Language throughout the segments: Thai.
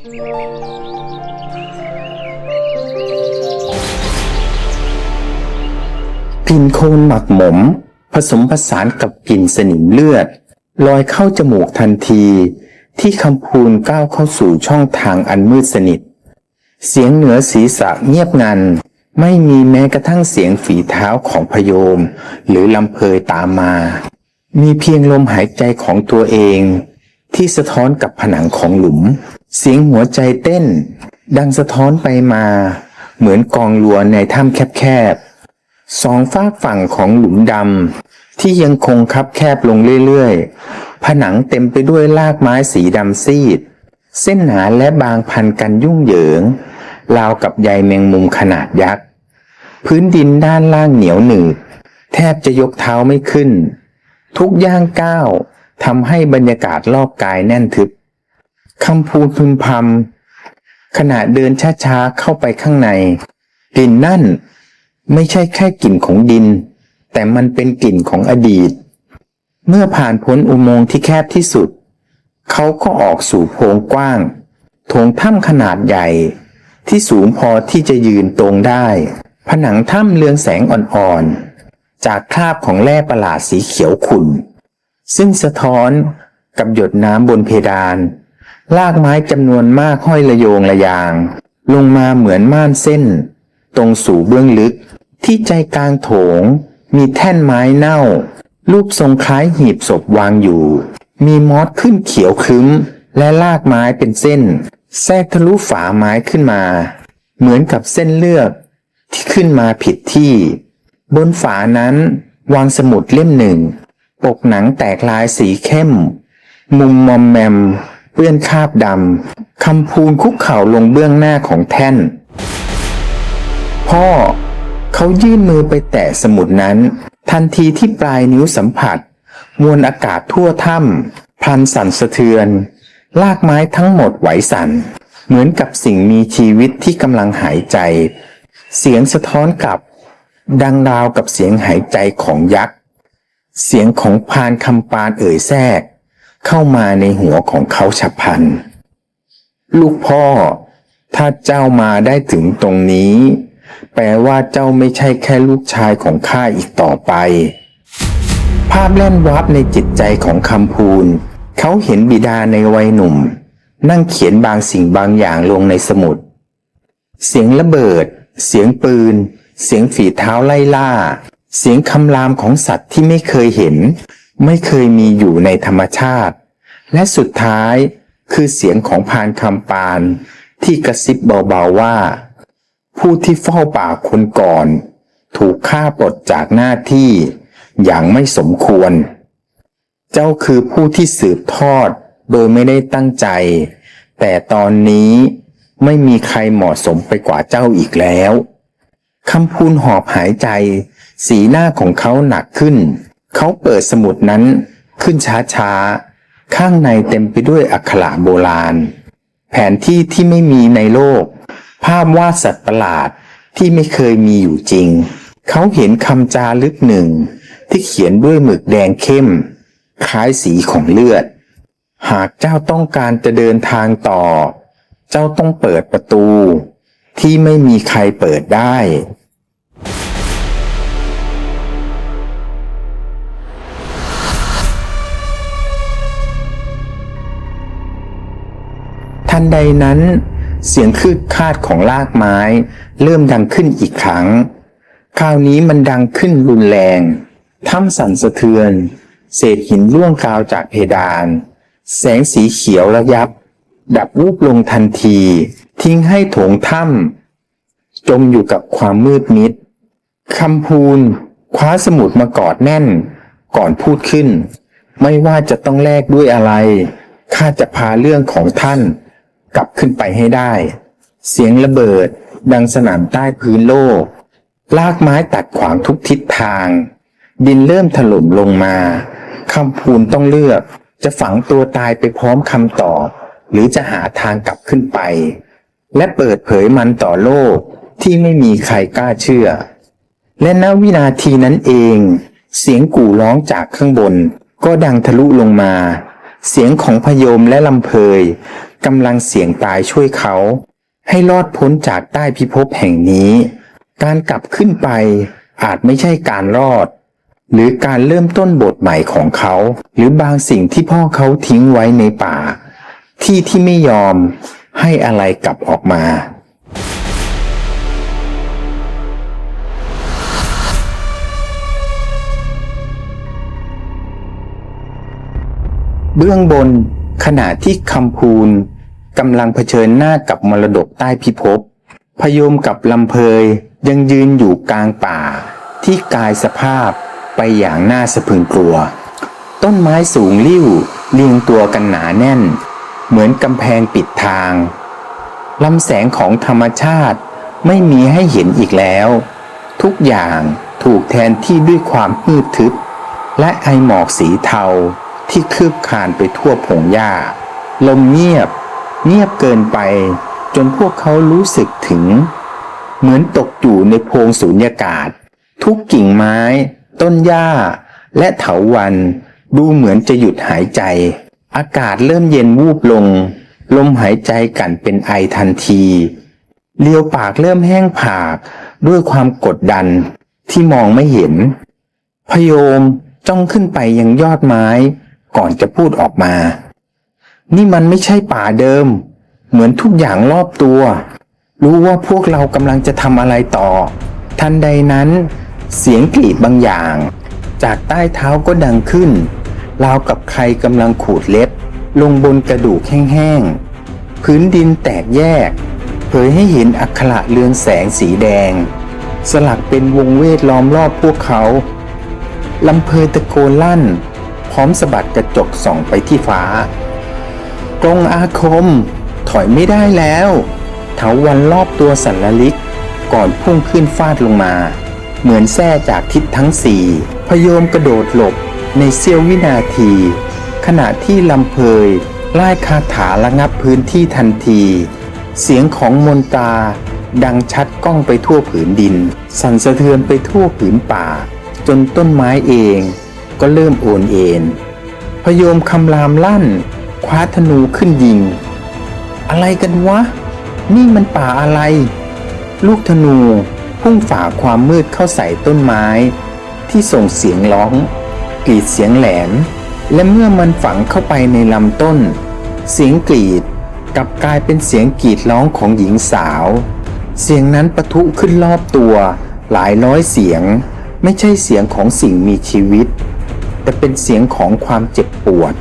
กลิ่นโคลนหมักหมม ผสมผสานกับกลิ่นสนิมเลือด ลอยเข้าจมูกทันที ที่คำพูนก้าวเข้าสู่ช่องทางอันมืดสนิท เสียงเหนือศีรษะเงียบงัน ไม่มีแม้กระทั่งเสียงฝีเท้าของพยม หรือลำเพยตามมา มีเพียงลมหายใจของตัวเอง ที่สะท้อนกับผนังของหลุม เสียงหัวใจเต้น ดังสะท้อนไปมา เหมือนกองลัวในถ้ำแคบๆสองฝากฝั่งของหลุมดำที่ยังคงคับแคบลงเรื่อยๆ ผนังเต็มไปด้วยรากไม้สีดำซีด เส้นหนาและบางพันกันยุ่งเหยิง ราวกับใยแมงมุมขนาดยักษ์ พื้นดินด้านล่างเหนียวหนืด แทบจะยกเท้าไม่ขึ้น ทุกย่างก้าวทำให้บรรยากาศรอบกายแน่นทึบ คำพูดพึมพำขณะเดินช้าๆเข้าไปข้างใน กลิ่นนั่น ไม่ใช่แค่กลิ่นของดิน แต่มันเป็นกลิ่นของอดีต เมื่อผ่านพ้นอุโมงค์ที่แคบที่สุด เขาก็ออกสู่โพรงกว้างโถงถ้ำขนาดใหญ่ ที่สูงพอที่จะยืนตรงได้ ผนังถ้ำเรืองแสงอ่อนๆ จากคราบของแร่ประหลาดสีเขียวขุ่น ซึ่งสะท้อนกับหยดน้ำบนเพดาน ลากไม้จำนวนมากห้อยระโยงระยาง ลงมาเหมือนม่านเส้น ตรงสู่เบื้องลึก ที่ใจกลางโถง มีแท่นไม้เน่า รูปทรงคล้ายหีบศพวางอยู่ มีมอสขึ้นเขียวคึ้ม และลากไม้เป็นเส้น แทรกทะลุฝาไม้ขึ้นมา เหมือนกับเส้นเลือดที่ขึ้นมาผิดที่ บนฝานั้นวางสมุดเล่มหนึ่ง ปกหนังแตกลายสีเข้ม มุมมอมแมม ปื้อนคราบดำคำพูนคุกเข่าลงเบื้องหน้าของแท่น พ่อ เขายื่นมือไปแตะสมุดนั้น ทันทีที่ปลายนิ้วสัมผัส มวลอากาศทั่วถ้ำพลันสั่นสะเทือน ลากไม้ทั้งหมดไหวสั่น เหมือนกับสิ่งมีชีวิตที่กำลังหายใจ เสียงสะท้อนกลับ ดังราวกับเสียงหายใจของยักษ์ เสียงของพานคำปานเอ่ยแทรก เข้ามาในหัวของเขาฉับพลัน ลูกพ่อ ถ้าเจ้ามาได้ถึงตรงนี้ แปลว่าเจ้าไม่ใช่แค่ลูกชายของข้าอีกต่อไป ภาพแล่นวับในจิตใจของคำพูน เขาเห็นบิดาในวัยหนุ่ม นั่งเขียนบางสิ่งบางอย่างลงในสมุด เสียงระเบิด เสียงปืน เสียงฝีเท้าไล่ล่า เสียงคำรามของสัตว์ที่ไม่เคยเห็น ไม่เคยมีอยู่ในธรรมชาติ และสุดท้ายคือเสียงของพานคำปาน ที่กระซิบเบาๆว่า ผู้ที่เฝ้าป่าคนก่อน ถูกฆ่าปลดจากหน้าที่อย่างไม่สมควร เจ้าคือผู้ที่สืบทอดโดยไม่ได้ตั้งใจ แต่ตอนนี้ไม่มีใครเหมาะสมไปกว่าเจ้าอีกแล้วคำพูนหอบหายใจ สีหน้าของเขาหนักขึ้น เขาเปิดสมุดนั้นขึ้นช้าๆ ข้างในเต็มไปด้วยอักขระโบราณ แผนที่ที่ไม่มีในโลก ภาพวาดสัตว์ประหลาดที่ไม่เคยมีอยู่จริง เขาเห็นคำจารึกหนึ่ง ที่เขียนด้วยหมึกแดงเข้ม คล้ายสีของเลือด หากเจ้าต้องการจะเดินทางต่อ เจ้าต้องเปิดประตู ที่ไม่มีใครเปิดได้ ทันใดนั้น เสียงคืดคาดของลากไม้ เริ่มดังขึ้นอีกครั้ง คราวนี้มันดังขึ้นรุนแรง ถ้ำสั่นสะเทือน เศษหินร่วงกาวจากเพดาน แสงสีเขียวระยับ ดับวูบลงทันที ทิ้งให้โถงถ้ำจมอยู่กับความมืดมิดคำพูนคว้าสมุดมากอดแน่น ก่อนพูดขึ้น ไม่ว่าจะต้องแลกด้วยอะไร ข้าจะพาเรื่องของท่าน กลับขึ้นไปให้ได้ เสียงระเบิด ดังสนามใต้พื้นโลก ลากไม้ตัดขวางทุกทิศทาง ดินเริ่มถล่มลงมาคำพูนต้องเลือก จะฝังตัวตายไปพร้อมคำตอบ หรือจะหาทางกลับขึ้นไป และเปิดเผยมันต่อโลกที่ไม่มีใครกล้าเชื่อ และณวินาทีนั้นเอง เสียงกู่ร้องจากข้างบน ก็ดังทะลุลงมา เสียงของพยมและลำเพย กำลังเสี่ยงตายช่วยเขา ให้รอดพ้นจากใต้พิภพแห่งนี้ การกลับขึ้นไปอาจไม่ใช่การรอด หรือการเริ่มต้นบทใหม่ของเขา หรือบางสิ่งที่พ่อเขาทิ้งไว้ในป่า ที่ที่ไม่ยอมให้อะไรกลับออกมาเบื้องบน ขณะที่คำพูนกำลังเผชิญหน้ากับมรดกใต้พิภพพยมกับลำเพยยังยืนอยู่กลางป่า ที่กลายสภาพไปอย่างน่าสะพรึงกลัว ต้นไม้สูงลิ่วเรียงตัวกันหนาแน่น เหมือนกำแพงปิดทางลำแสงของธรรมชาติไม่มีให้เห็นอีกแล้ว ทุกอย่างถูกแทนที่ด้วยความมืดทึบ และไอหมอกสีเทา ที่คืบคานไปทั่วพงหญ้า ลมเงียบ เงียบเกินไป จนพวกเขารู้สึกถึง เหมือนตกอยู่ในโพรงสูญญากาศ ทุกกิ่งไม้ ต้นหญ้า และเถาวันดูเหมือนจะหยุดหายใจ อากาศเริ่มเย็นวูบลง ลมหายใจกันเป็นไอทันทีเลียวปากเริ่มแห้งผากด้วยความกดดันที่มองไม่เห็น พโยมจ้องขึ้นไปยังยอดไม้ ก่อนจะพูดออกมา นี่มันไม่ใช่ป่าเดิม เหมือนทุกอย่างรอบตัว รู้ว่าพวกเรากำลังจะทำอะไรต่อ ทันใดนั้น เสียงกรีดบางอย่าง จากใต้เท้าก็ดังขึ้น ราวกับใครกำลังขูดเล็บ ลงบนกระดูกแห้งๆ พื้นดินแตกแยก เผยให้เห็นอักขระเรืองแสงสีแดง สลักเป็นวงเวทล้อมรอบพวกเขาลำเพยตะโกนลั่น พร้อมสะบัดกระจกส่องไปที่ฟ้ากรงอาคม ถอยไม่ได้แล้วเถาวันรอบตัวสันลลิก ก่อนพุ่งขึ้นฟาดลงมา เหมือนแส้จากทิศทั้งสี่พยมกระโดดหลบในเสี้ยววินาที ขณะที่ลำเพยไล่คาถาระงับพื้นที่ทันที เสียงของมนตาดังชัดก้องไปทั่วผืนดิน สั่นสะเทือนไปทั่วผืนป่า จนต้นไม้เอง ก็เริ่มโอนเอ็นพยมคำรามลั่น คว้าธนูขึ้นยิง อะไรกันวะ นี่มันป่าอะไร ลูกธนูพุ่งฝ่าความมืดเข้าใส่ต้นไม้ ที่ส่งเสียงร้องกรีดเสียงแหลม และเมื่อมันฝังเข้าไปในลำต้น เสียงกรีดกลับกลายเป็นเสียงกรีดร้องของหญิงสาว เสียงนั้นปะทุขึ้นรอบตัว หลายร้อยเสียง ไม่ใช่เสียงของสิ่งมีชีวิต แต่เป็นเสียงของความเจ็บปวด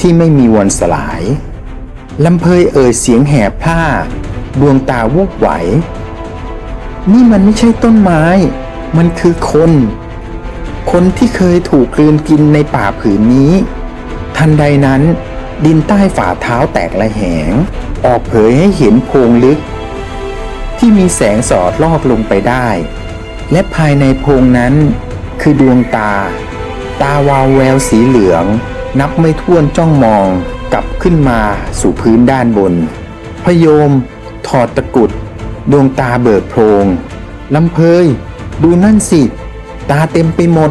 ที่ไม่มีวันสลายลำเพยเอ่ยเสียงแหบผ้า ดวงตาวูบไหว นี่มันไม่ใช่ต้นไม้ มันคือคน คนที่เคยถูกกลืนกินในป่าผืนนี้ ทันใดนั้น ดินใต้ฝ่าเท้าแตกละแหง ออกเผยให้เห็นโพรงลึก ที่มีแสงสอดลอดลงไปได้ และภายในโพรงนั้นคือดวงตา ตาวาวแววสีเหลือง นับไม่ถ้วนจ้องมองกลับขึ้นมาสู่พื้นด้านบนพโยม ถอดตะกุด ดวงตาเบิกโพรง ลำเพย ดูนั่นสิ ตาเต็มไปหมด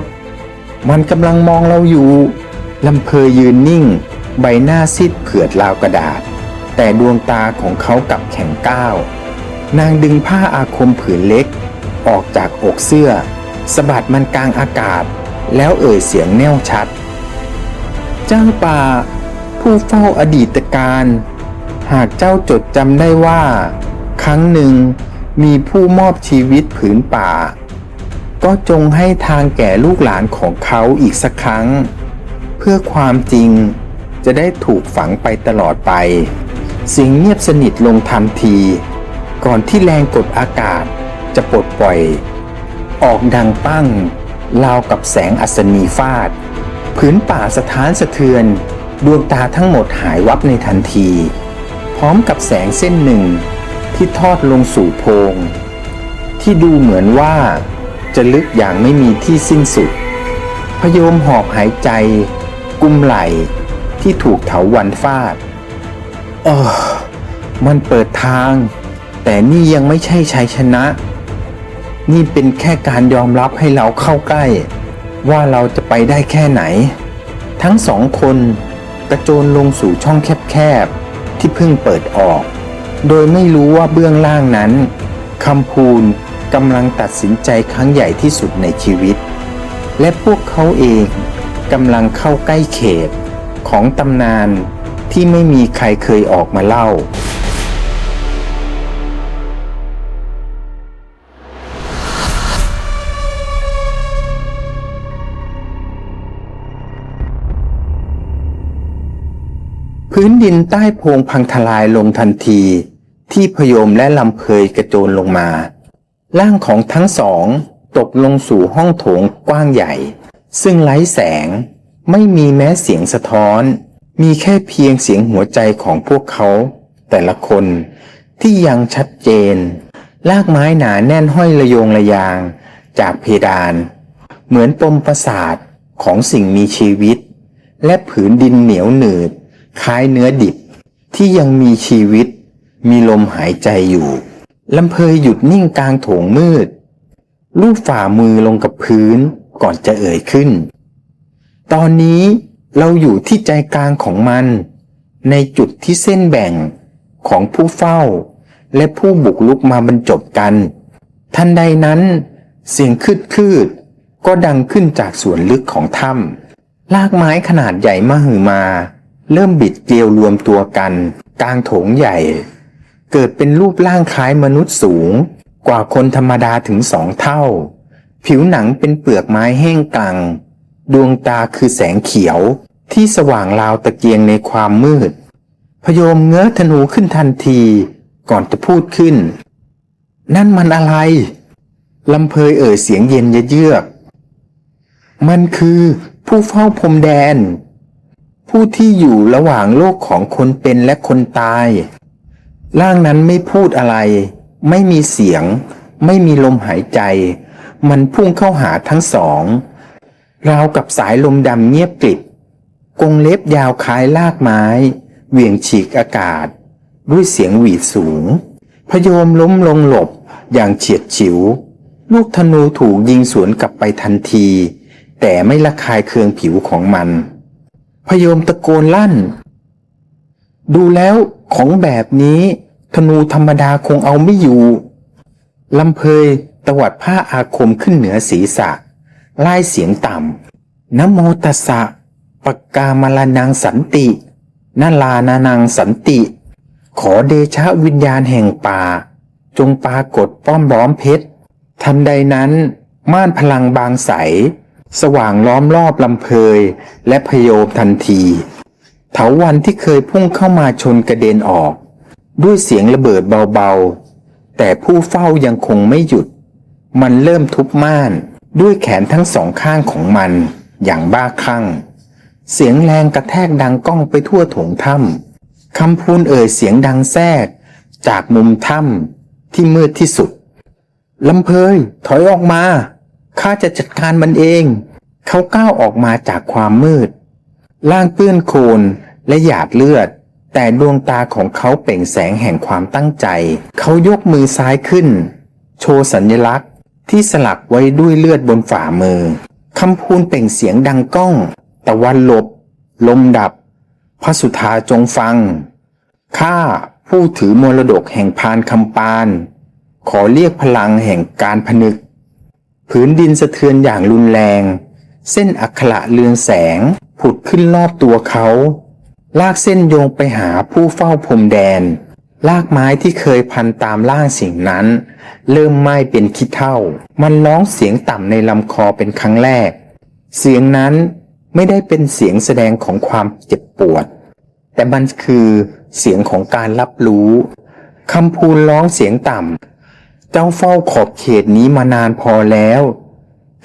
มันกำลังมองเราอยู่ ลำเพยยืนนิ่ง ใบหน้าซีดเผือดราวกระดาษ แต่ดวงตาของเขากลับแข็งก้าว นางดึงผ้าอาคมผืนเล็ก ออกจากอกเสื้อสะบัดมันกลางอากาศ แล้วเอ่ยเสียงแน่วชัด เจ้าป่า ผู้เฝ้าอดีตการ หากเจ้าจดจำได้ว่า ครั้งหนึ่งมีผู้มอบชีวิตผืนป่า ก็จงให้ทางแก่ลูกหลานของเขาอีกสักครั้ง เพื่อความจริงจะได้ถูกฝังไปตลอดไป เสียงเงียบสนิทลงทันที ก่อนที่แรงกดอากาศจะปลดปล่อย ออกดังปั้ง ราวกับแสงอัศนีฟาดพื้นป่าสะท้านสะเทือน ดวงตาทั้งหมดหายวับในทันที พร้อมกับแสงเส้นหนึ่งที่ทอดลงสู่โพรงที่ดูเหมือนว่าจะลึกอย่างไม่มีที่สิ้นสุด พยมหอบหายใจ กุมไหลที่ถูกเถาวันฟาดเออมันเปิดทาง แต่นี่ยังไม่ใช่ชัยชนะ นี่เป็นแค่การยอมรับให้เราเข้าใกล้ ว่าเราจะไปได้แค่ไหน ทั้งสองคนกระโจนลงสู่ช่องแคบๆ ที่เพิ่งเปิดออก โดยไม่รู้ว่าเบื้องล่างนั้นคำพูนกำลังตัดสินใจครั้งใหญ่ที่สุดในชีวิต และพวกเขาเองกำลังเข้าใกล้เขตของตำนานที่ไม่มีใครเคยออกมาเล่า พื้นดินใต้โพรงพังทลายลงทันที ที่พยมและลำเพยกระโจนลงมา ร่างของทั้งสองตกลงสู่ห้องโถงกว้างใหญ่ ซึ่งไร้แสง ไม่มีแม้เสียงสะท้อน มีแค่เพียงเสียงหัวใจของพวกเขา แต่ละคนที่ยังชัดเจน ลากไม้หนาแน่นห้อยระโยงระยาง จากเพดาน เหมือนปมประสาทของสิ่งมีชีวิต และผืนดินเหนียวหนืด คล้ายเนื้อดิบ ที่ยังมีชีวิต มีลมหายใจอยู่ลำเพยหยุดนิ่งกลางโถงมืด ลูบฝ่ามือลงกับพื้นก่อนจะเอ่ยขึ้น ตอนนี้เราอยู่ที่ใจกลางของมัน ในจุดที่เส้นแบ่งของผู้เฝ้า และผู้บุกลุกมาบรรจบกัน ทันใดนั้น เสียงคืดคืดก็ดังขึ้นจากส่วนลึกของถ้ำลากไม้ขนาดใหญ่มหึมา เริ่มบิดเกลียวรวมตัวกัน กลางโถงใหญ่ เกิดเป็นรูปร่างคล้ายมนุษย์สูง กว่าคนธรรมดาถึงสองเท่า ผิวหนังเป็นเปลือกไม้แห้งกลังดวงตาคือแสงเขียวที่สว่างราวตะเกียงในความมืดพโยมเงื้อธนูขึ้นทันที ก่อนจะพูดขึ้น นั่นมันอะไรลำเพยเอ่ยเสียงเย็นเยือก มันคือผู้เฝ้าพรมแดน ผู้ที่อยู่ระหว่างโลกของคนเป็นและคนตาย ร่างนั้นไม่พูดอะไร ไม่มีเสียง ไม่มีลมหายใจ มันพุ่งเข้าหาทั้งสอง ราวกับสายลมดำเงียบกริบ กงเล็บยาวคล้ายลากไม้ เหวี่ยงฉีกอากาศ ด้วยเสียงหวีดสูง พยมล้มลงหลบอย่างเฉียดฉิว ลูกธนูถูกยิงสวนกลับไปทันที แต่ไม่ละคายเคืองผิวของมัน พยมตะโกนลั่น ดูแล้วของแบบนี้ ธนูธรรมดาคงเอาไม่อยู่ลำเพยตวัดผ้าอาคมขึ้นเหนือศีรษะไล่เสียงต่ำนโมตัสสะปากกามลานังสันตินาลานานังสันติ ขอเดชะวิญญาณแห่งป่า จงปรากฏป้อมล้อมเพชรทันใดนั้น ม่านพลังบางใส สว่างล้อมรอบลำเพยและพโยมทันที เถาวันที่เคยพุ่งเข้ามาชนกระเด็นออก ด้วยเสียงระเบิดเบาๆ แต่ผู้เฝ้ายังคงไม่หยุด มันเริ่มทุบม่านด้วยแขนทั้งสองข้างของมันอย่างบ้าคลั่ง เสียงแรงกระแทกดังก้องไปทั่วโถงถ้ำคำพูนเอ่ยเสียงดังแทรก จากมุมถ้ำที่มืดที่สุดลำเพยถอยออกมา ข้าจะจัดการมันเอง เขาก้าวออกมาจากความมืด ร่างเปื้อนโคลนและหยาดเลือด แต่ดวงตาของเขาเปล่งแสงแห่งความตั้งใจ เขายกมือซ้ายขึ้น โชว์สัญลักษณ์ที่สลักไว้ด้วยเลือดบนฝ่ามือคำพูนเปล่งเสียงดังก้อง ตะวันหลบ ลมดับ พระสุธาจงฟัง ข้าผู้ถือมรดกแห่งพานคำปาน ขอเรียกพลังแห่งการผนึก ผืนดินสะเทือนอย่างรุนแรง เส้นอักระเรืองแสง ผุดขึ้นรอบตัวเขา ลากเส้นโยงไปหาผู้เฝ้าพรมแดน ลากไม้ที่เคยพันตามล่างสิ่งนั้น เริ่มไหม้เป็นขี้เท่า มันร้องเสียงต่ำในลำคอเป็นครั้งแรก เสียงนั้นไม่ได้เป็นเสียงแสดงของความเจ็บปวด แต่มันคือเสียงของการรับรู้คำพูนร้องเสียงต่ำ เจ้าเฝ้าขอบเขตนี้มานานพอแล้ว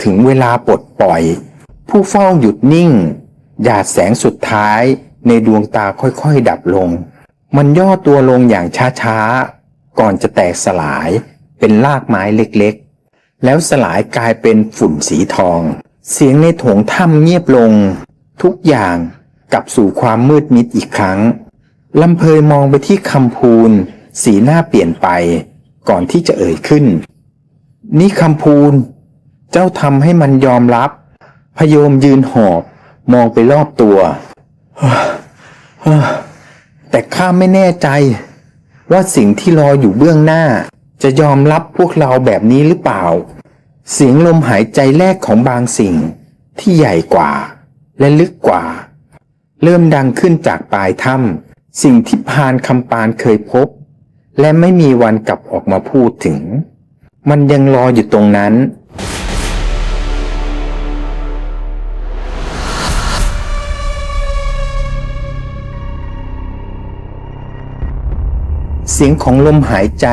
ถึงเวลาปลดปล่อย ผู้เฝ้าหยุดนิ่ง หยาดแสงสุดท้ายในดวงตาค่อยๆดับลง มันย่อตัวลงอย่างช้าๆ ก่อนจะแตกสลายเป็นรากไม้เล็กๆ แล้วสลายกลายเป็นฝุ่นสีทอง เสียงในโถงถ้ำเงียบลง ทุกอย่างกลับสู่ความมืดมิดอีกครั้งลำเพยมองไปที่คำพูน สีหน้าเปลี่ยนไป ก่อนที่จะเอ่ยขึ้น นี่คำพูน เจ้าทำให้มันยอมรับ พยมยืนหอบ มองไปรอบตัว แต่ข้าไม่แน่ใจ ว่าสิ่งที่รออยู่เบื้องหน้า จะยอมรับพวกเราแบบนี้หรือเปล่า เสียงลมหายใจแรกของบางสิ่งที่ใหญ่กว่า และลึกกว่า เริ่มดังขึ้นจากปลายถ้ำสิ่งที่พานคำปานเคยพบ และไม่มีวันกลับออกมาพูดถึง มันยังรออยู่ตรงนั้น เสียงของลมหายใจ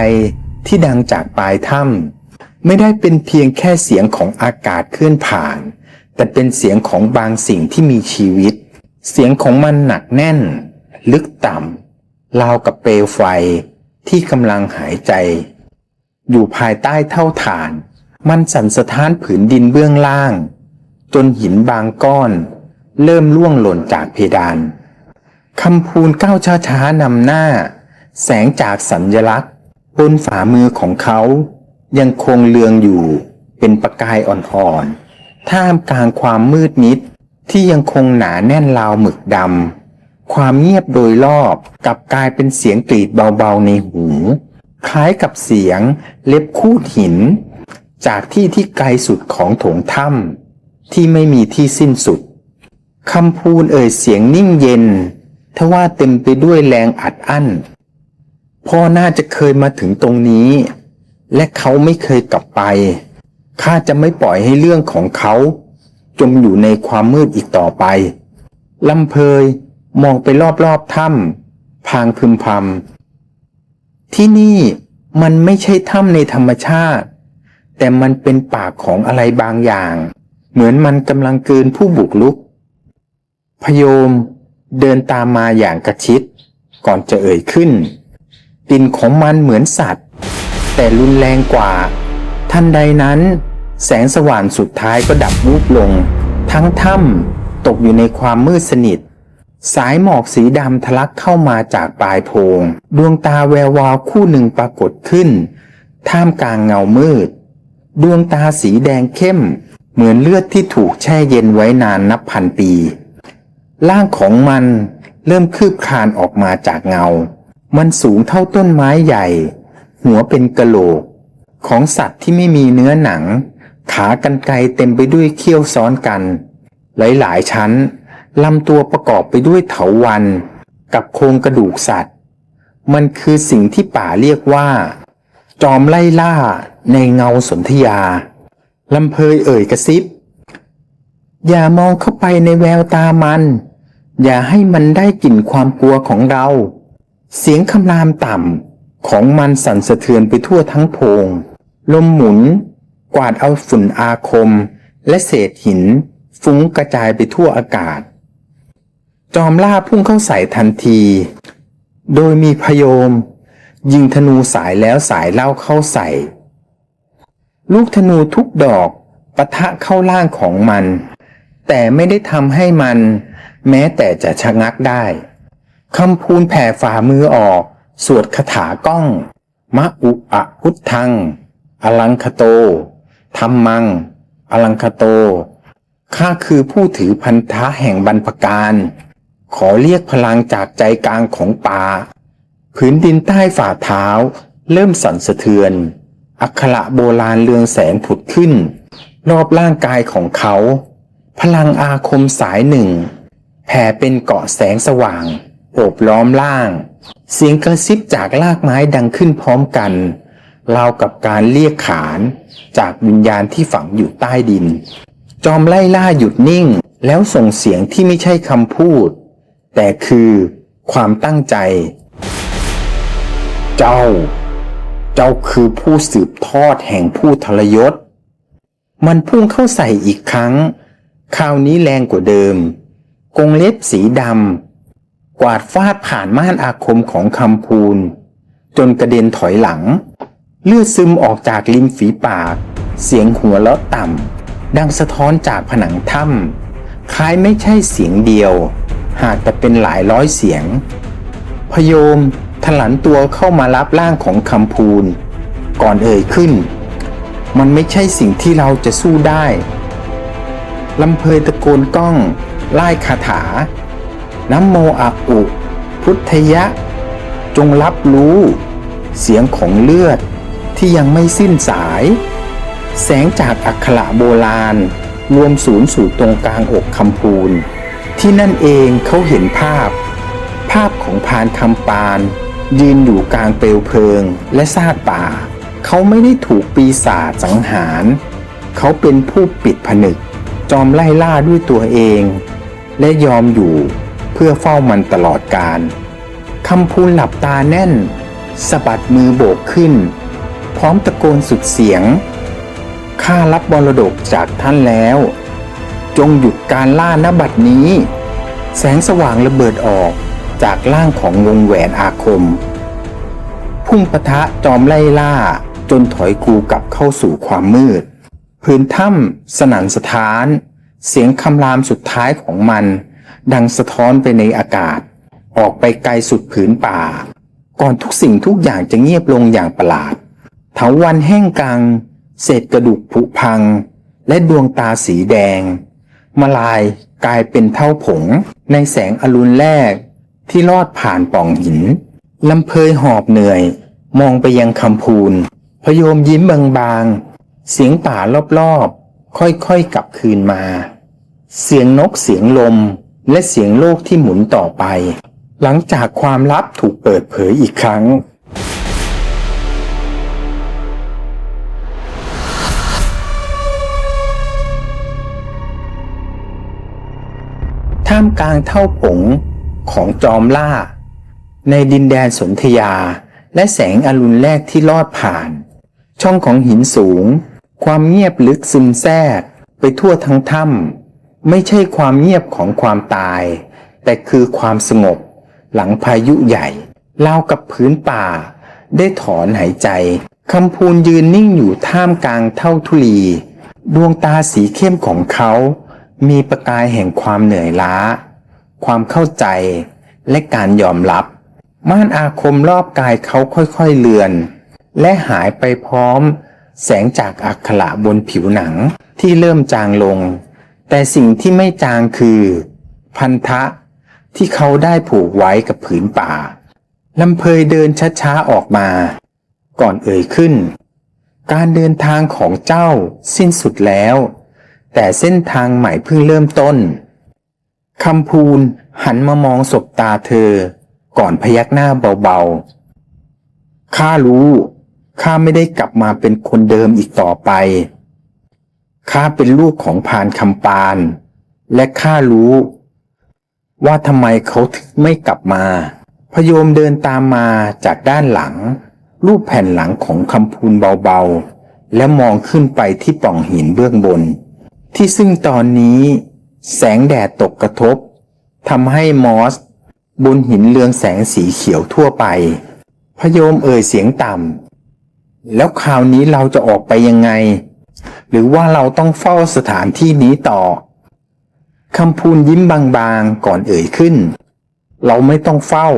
ที่ดังจากปลายถ้ำไม่ได้เป็นเพียงแค่เสียงของอากาศเคลื่อนผ่าน แต่เป็นเสียงของบางสิ่งที่มีชีวิต เสียงของมันหนักแน่น ลึกต่ำราวกับเปลวไฟ ที่กำลังหายใจ อยู่ภายใต้เท่าฐาน มันสั่นสะท้านผืนดินเบื้องล่าง จนหินบางก้อน เริ่มล่วงหล่นจากเพดานคำพูนก้าวช้าๆนำหน้า แสงจากสัญลักษณ์ บนฝ่ามือของเขา ยังคงเลืองอยู่เป็นประกายอ่อนๆท่ามกลางความมืดมิดที่ยังคงหนาแน่นราวหมึกดำ ความเงียบโดยรอบกลับกลายเป็นเสียงกรีดเบาๆในหู คล้ายกับเสียงเล็บคูดหิน จากที่ที่ไกลสุดของโถงถ้ำที่ไม่มีที่สิ้นสุดคำพูนเอ่ยเสียงนิ่งเย็นทว่าเต็มไปด้วยแรงอัดอั้น พ่อน่าจะเคยมาถึงตรงนี้ และเขาไม่เคยกลับไป ข้าจะไม่ปล่อยให้เรื่องของเขา จมอยู่ในความมืดอีกต่อไปลำเพย มองไปรอบๆถ้ำพางพึมพำที่นี่มันไม่ใช่ถ้ำในธรรมชาติ แต่มันเป็นปากของอะไรบางอย่าง เหมือนมันกำลังเกินผู้บุกลุก พโยมเดินตามมาอย่างกระชิด ก่อนจะเอ่ยขึ้นกลิ่นของมันเหมือนสัตว์ แต่รุนแรงกว่า ทันใดนั้น แสงสว่างสุดท้ายก็ดับวูบลง ทั้งถ้ำตกอยู่ในความมืดสนิท สายหมอกสีดำทะลักเข้ามาจากปลายโพง ดวงตาแวววาวคู่หนึ่งปรากฏขึ้น ท่ามกลางเงามืด ดวงตาสีแดงเข้ม เหมือนเลือดที่ถูกแช่เย็นไว้นานนับพันปี ร่างของมันเริ่มคืบคลานออกมาจากเงา มันสูงเท่าต้นไม้ใหญ่ หัวเป็นกะโหลก ของสัตว์ที่ไม่มีเนื้อหนัง ขากรรไกรเต็มไปด้วยเขี้ยวซ้อนกัน หลายๆชั้น ลำตัวประกอบไปด้วยเถาวันกับโครงกระดูกสัตว์ มันคือสิ่งที่ป่าเรียกว่า จอมไล่ล่าในเงาสนธยาลำเพยเอ่ยกระซิบ อย่ามองเข้าไปในแววตามัน อย่าให้มันได้กลิ่นความกลัวของเรา เสียงคำรามต่ำของมันสั่นสะเทือนไปทั่วทั้งโพง ลมหมุน กวาดเอาฝุ่นอาคม และเศษหิน ฟุ้งกระจายไปทั่วอากาศ จอมล่าพุ่งเข้าใส่ทันที โดยมีพยม ยิงธนูสายแล้วสายเล่าเข้าใส่ ลูกธนูทุกดอกปะทะเข้าล่างของมัน แต่ไม่ได้ทำให้มัน แม้แต่จะชะงักได้คำพูนแผ่ฝ่ามือออก สวดคาถาก้อง มะอุอะพุทธัง อลังคโตธรรมัง อลังคโตข้าคือผู้ถือพันธะแห่งบรรพการ ขอเรียกพลังจากใจกลางของป่า พื้นดินใต้ฝ่าเท้า เริ่มสั่นสะเทือน อักระโบราณเรืองแสงผุดขึ้น รอบร่างกายของเขา พลังอาคมสายหนึ่งแผ่เป็นเกาะแสงสว่าง โอบล้อมล่าง เสียงกระซิบจากลากไม้ดังขึ้นพร้อมกันราวกับการเรียกขานจากวิญญาณที่ฝังอยู่ใต้ดิน จอมไล่ล่าหยุดนิ่งแล้วส่งเสียงที่ไม่ใช่คำพูด แต่คือความตั้งใจ เจ้า เจ้าคือผู้สืบทอดแห่งผู้ทรยศ มันพุ่งเข้าใส่อีกครั้ง คราวนี้แรงกว่าเดิม กงเล็บสีดำกวาดฟาดผ่านม่านอาคมของคำพูน จนกระเด็นถอยหลัง เลือดซึมออกจากริมฝีปาก เสียงหัวเราะต่ำดังสะท้อนจากผนังถ้ำคล้ายไม่ใช่เสียงเดียว หากแต่เป็นหลายร้อยเสียง พโยมถลันตัวเข้ามารับร่างของคำพูน ก่อนเอ่ยขึ้น มันไม่ใช่สิ่งที่เราจะสู้ได้ลำเพยตะโกนก้องไล่คาถา น้ำโมอะอุ พุทธยะ จงรับรู้ เสียงของเลือดที่ยังไม่สิ้นสาย แสงจากอักขระโบราณ รวมศูนย์สู่ตรงกลางอกคำพูน ที่นั่นเองเขาเห็นภาพ ภาพของพานคำปาน ยืนอยู่กลางเปลวเพลิงและซากป่า เขาไม่ได้ถูกปีศาจสังหาร เขาเป็นผู้ปิดผนึก จอมไล่ล่าด้วยตัวเอง และยอมอยู่เพื่อเฝ้ามันตลอดกาลคำพูนหลับตาแน่นสะบัดมือโบกขึ้น พร้อมตะโกนสุดเสียงข้ารับบรดกจากท่านแล้ว จงหยุดการล่านบัดนี้ แสงสว่างระเบิดออกจากร่างของวงแหวนอาคม พุ่งปะทะจอมไล่ล่าจนถอยกูกลับเข้าสู่ความมืด พื้นถ้ำสนั่นสะท้าน เสียงคำรามสุดท้ายของมัน ดังสะท้อนไปในอากาศ ออกไปไกลสุดผืนป่า ก่อนทุกสิ่งทุกอย่างจะเงียบลงอย่างประหลาดเถาวันแห้งกัง เศษกระดูกผุพัง และดวงตาสีแดง มาลายกลายเป็นเท่าผง ในแสงอรุณแรกที่ลอดผ่านป่องหินลำเพยหอบเหนื่อย มองไปยังคำพูน พยมยิ้มบางๆ เสียงป่ารอบๆ ค่อยๆ กลับคืนมา เสียงนกเสียงลมและเสียงโลกที่หมุนต่อไป หลังจากความลับถูกเปิดเผยอีกครั้งามกลางเท่าผงของจอมล่า ในดินแดนสนธยา และแสงอรุณแรกที่ลอดผ่าน ช่องของหินสูง ความเงียบลึกซึมแทรกไปทั่วทั้งถ้ำไม่ใช่ความเงียบของความตาย แต่คือความสงบ หลังพายุใหญ่ราวกับพื้นป่า ได้ถอนหายใจคำพูนยืนนิ่งอยู่ท่ามกลางเท่าทุลี ดวงตาสีเข้มของเขา มีประกายแห่งความเหนื่อยล้า ความเข้าใจและการยอมรับ ม่านอาคมรอบกายเขาค่อยๆเลือน และหายไปพร้อม แสงจากอักขระบนผิวหนังที่เริ่มจางลง แต่สิ่งที่ไม่จางคือ พันธะที่เขาได้ผูกไว้กับผืนป่าลำเพยเดินช้าๆออกมา ก่อนเอ่ยขึ้น การเดินทางของเจ้าสิ้นสุดแล้ว แต่เส้นทางใหม่เพิ่งเริ่มต้นคำพูนหันมามองศบตาเธอ ก่อนพยักหน้าเบาๆ ข้ารู้ข้าไม่ได้กลับมาเป็นคนเดิมอีกต่อไป ข้าเป็นลูกของพานคำปาน และข้ารู้ ว่าทำไมเขาถึงไม่กลับมาพโยมเดินตามมาจากด้านหลัง รูปแผ่นหลังของคำพูนเบาๆ และมองขึ้นไปที่ปล่องหินเบื้องบน ที่ซึ่งตอนนี้แสงแดดตกกระทบทำให้มอส บนหินเรืองแสงสีเขียวทั่วไป พโยมเอ่ยเสียงต่ำแล้วคราวนี้เราจะออกไปยังไง หรือว่าเราต้องเฝ้าสถานที่นี้ต่อคำพูนยิ้มบางๆก่อนเอ่ยขึ้น เราไม่ต้องเฝ้า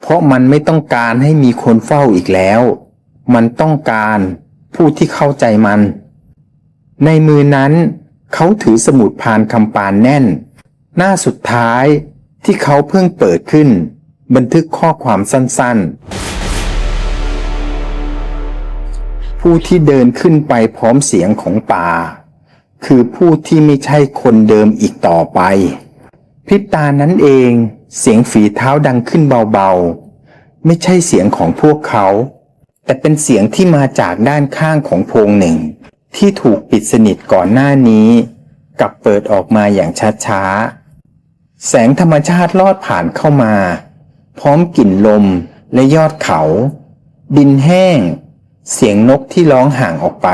เพราะมันไม่ต้องการให้มีคนเฝ้าอีกแล้ว มันต้องการผู้ที่เข้าใจมัน ในมือนั้น เขาถือสมุดพานคำปานแน่น หน้าสุดท้ายที่เขาเพิ่งเปิดขึ้น บันทึกข้อความสั้นๆ ผู้ที่เดินขึ้นไปพร้อมเสียงของป่า คือผู้ที่ไม่ใช่คนเดิมอีกต่อไป พิตานั้นเองเสียงฝีเท้าดังขึ้นเบาๆ ไม่ใช่เสียงของพวกเขา แต่เป็นเสียงที่มาจากด้านข้างของโพรงหนึ่ง ที่ถูกปิดสนิทก่อนหน้านี้กลับเปิดออกมาอย่างช้าๆ แสงธรรมชาติลอดผ่านเข้ามา พร้อมกลิ่นลมและยอดเขา ดินแห้ง เสียงนกที่ร้องห่างออกไป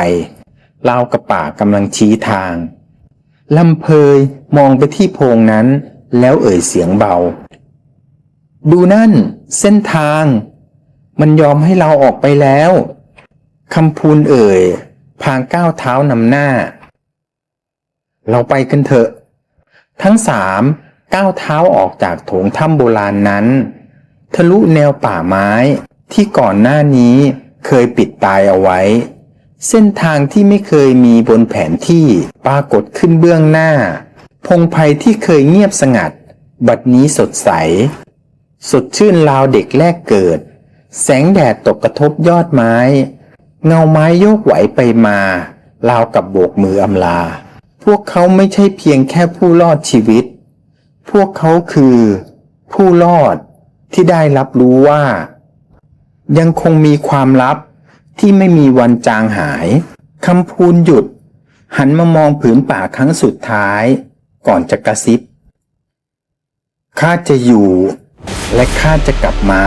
ราวกับป่ากำลังชี้ทางลำเพยมองไปที่โพรงนั้น แล้วเอ่ยเสียงเบา ดูนั่น เส้นทาง มันยอมให้เราออกไปแล้วคำพูนเอ่ย พางก้าวเท้านำหน้า เราไปกันเถอะ ทั้งสามก้าวเท้าออกจากโถงถ้ำโบราณนั้น ทะลุแนวป่าไม้ที่ก่อนหน้านี้เคยปิดตายเอาไว้ เส้นทางที่ไม่เคยมีบนแผนที่ปรากฏขึ้นเบื้องหน้า พงไพที่เคยเงียบสงัด บัดนี้สดใส สดชื่นราวเด็กแรกเกิด แสงแดดตกกระทบยอดไม้ เงาไม้โยกไหวไปมาราวกับโบกมืออำลา พวกเขาไม่ใช่เพียงแค่ผู้รอดชีวิต พวกเขาคือ ผู้รอดที่ได้รับรู้ว่า ยังคงมีความลับที่ไม่มีวันจางหายคำพูนหยุด หันมามองผืนป่าครั้งสุดท้าย ก่อนจะกระซิบข้าจะอยู่ และข้าจะกลับมา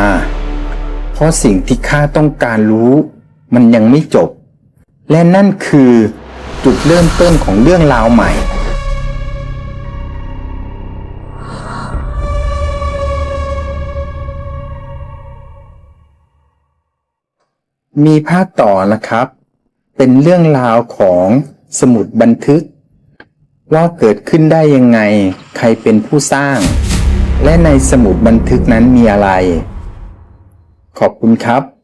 เพราะสิ่งที่ข้าต้องการรู้ มันยังไม่จบ และนั่นคือจุดเริ่มต้นของเรื่องราวใหม่มีภาคต่อนะครับ เป็นเรื่องราวของสมุดบันทึก ว่าเกิดขึ้นได้ยังไง ใครเป็นผู้สร้าง และในสมุดบันทึกนั้นมีอะไร ขอบคุณครับ